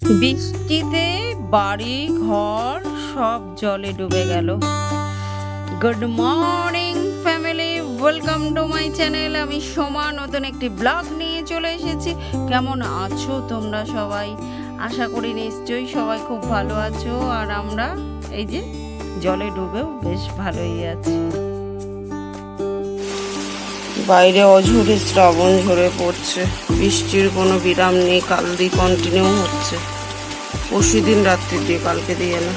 বৃষ্টিতে বাড়ি, ঘর সব জলে ডুবে গেল। Good morning family welcome to my channel আমি সোমা, নতুন একটি ব্লগ নিয়ে চলে এসেছি। কেমন আছো তোমরা সবাই? আশা করি নিশ্চয়ই সবাই খুব ভালো আছো। আর আমরা এই যে জলে ডুবেও বেশ ভালোই আছি। বাইরে অঝুরে শ্রাবণ ঝরে পড়ছে। বৃষ্টির কোনো বিরাম নেই, কাল দিয়ে কন্টিনিউ হচ্ছে। পরশু দিন রাত্রি দিয়ে, কালকে দিয়ে না।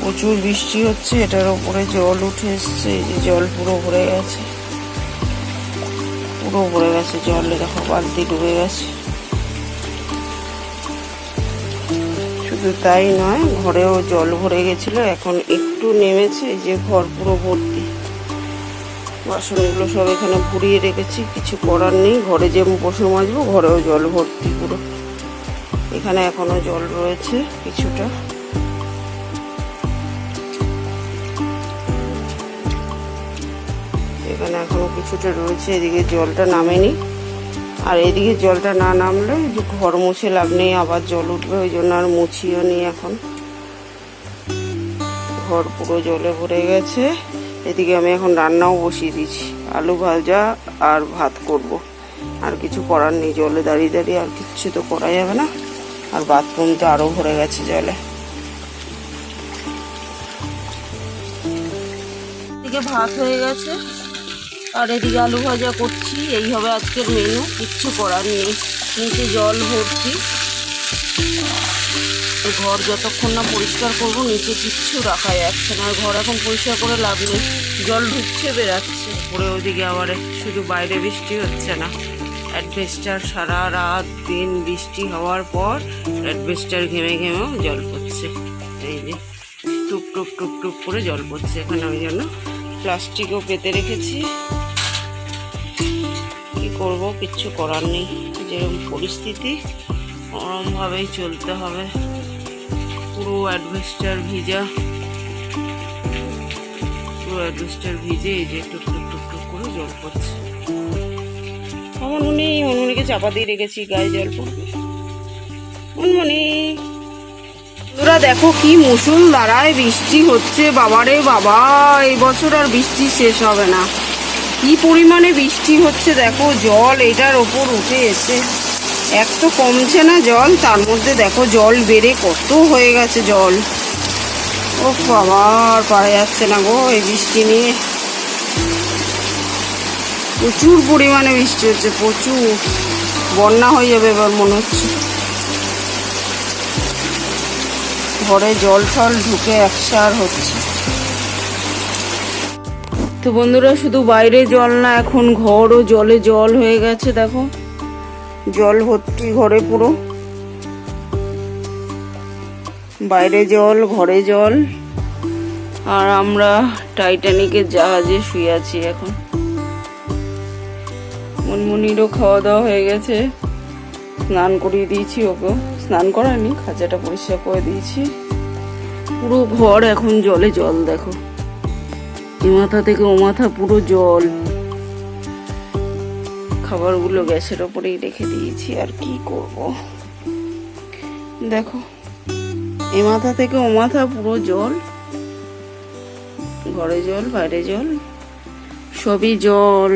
প্রচুর বৃষ্টি হচ্ছে, এটার ওপরে জল উঠে এসছে, এই যে জল পুরো ভরে গেছে। পুরো ভরে গেছে জলে, দেখো বালতি ডুবে গেছে। শুধু তাই নয়, ঘরেও জল ভরে গেছিল, এখন একটু নেমেছে যে ঘর পুরো ভর্তি। বাসনগুলো সব এখানে ভরিয়ে রেখেছি, কিছু করার নেই। ঘরে যে বসে মাজবো, ঘরেও জল ভর্তি পুরো। এখানে এখনও জল রয়েছে কিছুটা। এখানে এখনও কিছুটা রয়েছে, এদিকে জলটা নামেনি। আর এদিকে জলটা না নামলে ঘর মুছে লাভ নেই, আবার জল উঠবে, ওই জন্য আর মুছিও নি এখন। ঘর পুরো জলে ভরে গেছে। এদিকে আমি এখন রান্নাও বসিয়ে দিয়েছি। আলু ভাজা আর ভাত করব। আর কিছু করার নেই, জলে দাঁড়িয়ে দাঁড়িয়ে আর কিচ্ছু তো করা যাবে না। আর বাথরুমটা আরও ভরে গেছে জলে। এদিকে ভাত হয়ে গেছে। আর এদিকে আলু ভাজা করছি। এই হবে আজকের মেনু কিচ্ছু করার নেই। নিচে জল ভর্তি। তো ঘর যতক্ষণ না পরিষ্কার করব, নিচে কিচ্ছু রাখা যাচ্ছে না। ঘর এখন পরিষ্কার করে লাভ নেই। জল ঢুকছে, বেরাচ্ছে। পরে ওদিকে আবার শুধু বাইরে বৃষ্টি হচ্ছে না। অ্যাডভেস্টার সারা রাত দিন বৃষ্টি হওয়ার পর অ্যাডভেস্টার ঘেমে ঘেমেও জল পড়ছে। এই যে, টুপ টুপ টুপ টুপ করে জল পড়ছে এখানে ওই জন্য। প্লাস্টিকও পেতে রেখেছি। কি করব, কিচ্ছু করার নেই। যেরকম পরিস্থিতি ওরমভাবেই চলতে হবে। পুরো অ্যাডভেস্টার ভিজা। পুরো অ্যাডভেস্টার ভিজে এই যে টুক টুক টুক টুক করে জল পড়ছে। আমার মনে মনমনিকে চাপা দিয়ে রেখেছি গায়ে জল পড়বে। মনমনি তোরা দেখো কি মুসুল দাঁড়ায়, বৃষ্টি হচ্ছে, বাবারে বাবা, এই বছর আর বৃষ্টি শেষ হবে না। কি পরিমাণে বৃষ্টি হচ্ছে দেখো, জল এটার ওপর উঠে এসে এক তো কমছে না জল, তার মধ্যে দেখো জল বেড়ে কত হয়ে গেছে জল। ও বাবা, আর পারা যাচ্ছে না গো এই বৃষ্টি নিয়ে। প্রচুর পরিমাণে বৃষ্টি হচ্ছে, প্রচুর। বন্যা হয়ে যাবে এবার মনে হচ্ছে। ঘরে জল টল ঢুকে একসার হচ্ছে। তো বন্ধুরা, শুধু বাইরে জল না, এখন ঘরও জলে জল হয়ে গেছে, দেখো। জল ভর্তি ঘরে পুরো। বাইরে জল, ঘরে জল। আর আমরা টাইটানিকের জাহাজে শুয়ে আছি এখন। মনমনিরও খাওয়া দাওয়া হয়ে গেছে। স্নান করিয়ে দিয়েছি ওকেও। স্নান করায়নি, খাঁচাটা পরিষ্কার করে দিয়েছি। পুরো ঘর এখন জলে জল, দেখো। এ মাথা থেকে ও মাথা পুরো জল। খাবারগুলো গ্যাসের ওপরেই রেখে দিয়েছি, আর কি করব? দেখো, এ মাথা থেকে ও মাথা পুরো জল, ঘরে জল, বাইরে জল, সবই জল,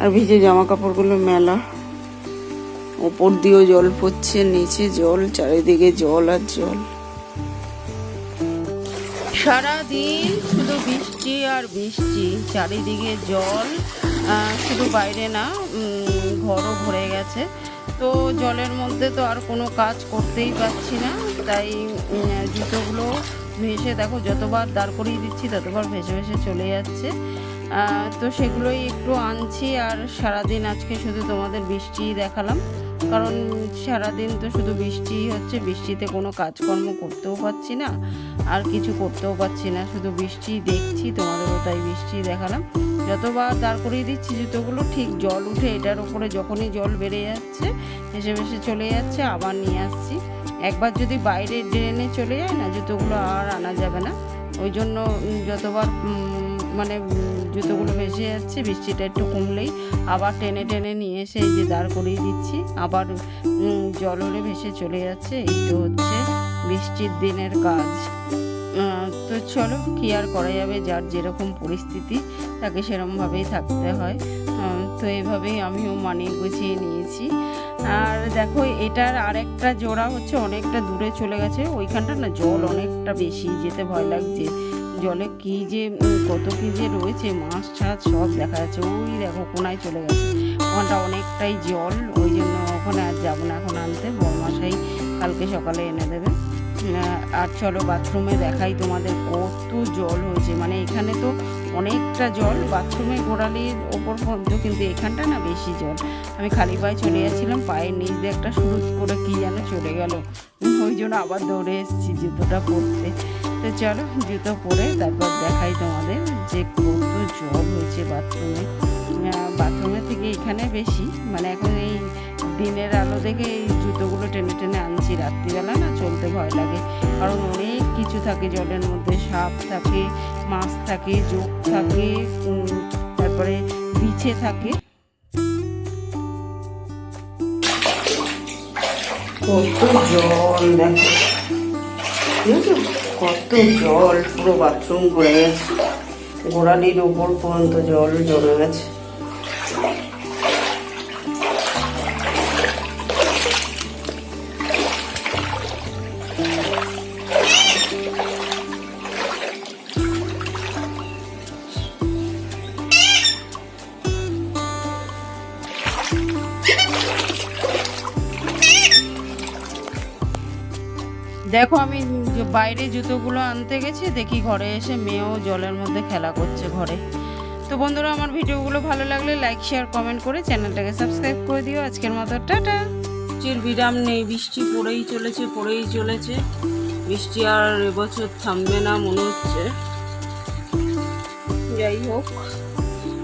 আর ভিজে জামা কাপড়গুলো মেলা, ওপর দিয়েও জল পড়ছে, নিচে জল, চারিদিকে জল আর জল। সারাদিন শুধু বৃষ্টি আর বৃষ্টি, চারিদিকে জল শুধু বাইরে না ঘরও ভরে গেছে। তো জলের মধ্যে তো আর কোনো কাজ করতেই পারছি না, তাই জুতোগুলো ভেসে, দেখো, যতবার দাঁড় করিয়ে দিচ্ছি, ততবার ভেসে ভেসে চলে যাচ্ছে। তো সেগুলোই একটু আনছি, আর সারাদিন আজকে শুধু তোমাদের বৃষ্টি দেখালাম। কারণ সারাদিন তো শুধু বৃষ্টিই হচ্ছে, বৃষ্টিতে কোনো কাজকর্ম করতেও পারছি না, আর কিছু করতেও পারছি না। শুধু বৃষ্টি দেখছি, তোমাদেরও তাই বৃষ্টি দেখালাম। যতবার দাঁড় করিয়ে দিচ্ছি, জুতোগুলো ঠিক জল উঠে এটার উপরে যখনই জল বেড়ে যাচ্ছে, ভেসে ভেসে চলে যাচ্ছে, আবার নিয়ে আসছি। একবার যদি বাইরে ড্রেনে চলে যায় না, জুতোগুলো আর আনা যাবে না। ওই জন্য যতবার মানে জুতোগুলো ভেসে যাচ্ছে, বৃষ্টিটা একটু কমলেই আবার টেনে টেনে নিয়ে এসে এই যে দাঁড় করিয়ে দিচ্ছি, আবার জল হলে ভেসে চলে যাচ্ছে। এই হচ্ছে বৃষ্টির দিনের কাজ। তো চলো, কি আর করা যাবে? যার যেরকম পরিস্থিতি, তাকে সেরকমভাবেই থাকতে হয়। তো এইভাবেই আমিও মানিয়ে গুছিয়ে নিয়েছি। আর দেখো, এটার আরেকটা জোড়া হচ্ছে অনেকটা দূরে চলে গেছে। ওইখানটা না জল অনেকটা বেশি, যেতে ভয় লাগছে। জলে কি যে কত কি যে রয়েছে, মাছ ছাছ সব দেখা যাচ্ছে। ওই দেখো, কোনায় চলে গেছে। ওখানটা অনেকটাই জল, ওই জন্য ওখানে আর যাব না। এখন আনতে বরমাসাই কালকে সকালে এনে দেবে। আর চলো বাথরুমে দেখাই তোমাদের কত জল হয়েছে। মানে এখানে তো অনেকটা জল বাথরুমে গোড়ালির ওপর পর্যন্ত কিন্তু এখানটা না বেশি জল। আমি খালি পায়ে চলে যাচ্ছিলাম পায়ের নিচ দিয়ে একটা শুরু করে কি যেন চলে গেল। ওই জন্য আবার দৌড়ে এসেছি জুতোটা পরতে। তো চলো জুতো পরে তারপর দেখাই তোমাদের যে কত জল হয়েছে বাথরুমে বাথরুমের থেকে এখানে বেশি মানে এখন এই দিনের আলো দেখে এই জুতোগুলো টেনে টেনে আনছি রাত্রিবেলা, না চলতে ভয় লাগে। কারণ অনেক কিছু থাকে জলের মধ্যে, সাপ থাকে, মাছ থাকে, জোক থাকে তারপরে বিছে থাকে। কত জল, দেখো। কত জল, পুরো বাথরুম ভরে গেছে। গোড়ালির ওপর পর্যন্ত জল জমে গেছে। দেখো আমি বাইরে জুতোগুলো আনতে গেছি, দেখি ঘরে এসে মেয়েও জলের মধ্যে খেলা করছে ঘরে। তো বন্ধুরা, আমার ভিডিওগুলো ভালো লাগলে লাইক শেয়ার কমেন্ট করে চ্যানেলটাকে সাবস্ক্রাইব করে দিও। আজকের মতো টাটা। বৃষ্টির বিরাম নেই, বৃষ্টি পড়েই চলেছে পড়েই চলেছে। বৃষ্টি আর এবছর থামবে না মনে হচ্ছে। যাই হোক,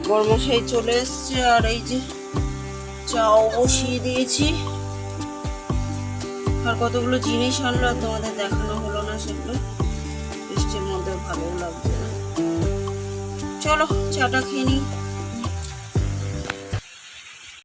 বর্মশাই চলে এসছে, আর এই যে চাও বসিয়ে দিয়েছি। আর কতগুলো জিনিস আনলো আর তোমাদের দেখানো হলো না সেগুলো। বৃষ্টির মধ্যে ভালো লাগছে চলো, চাটা খেয়ে নিই।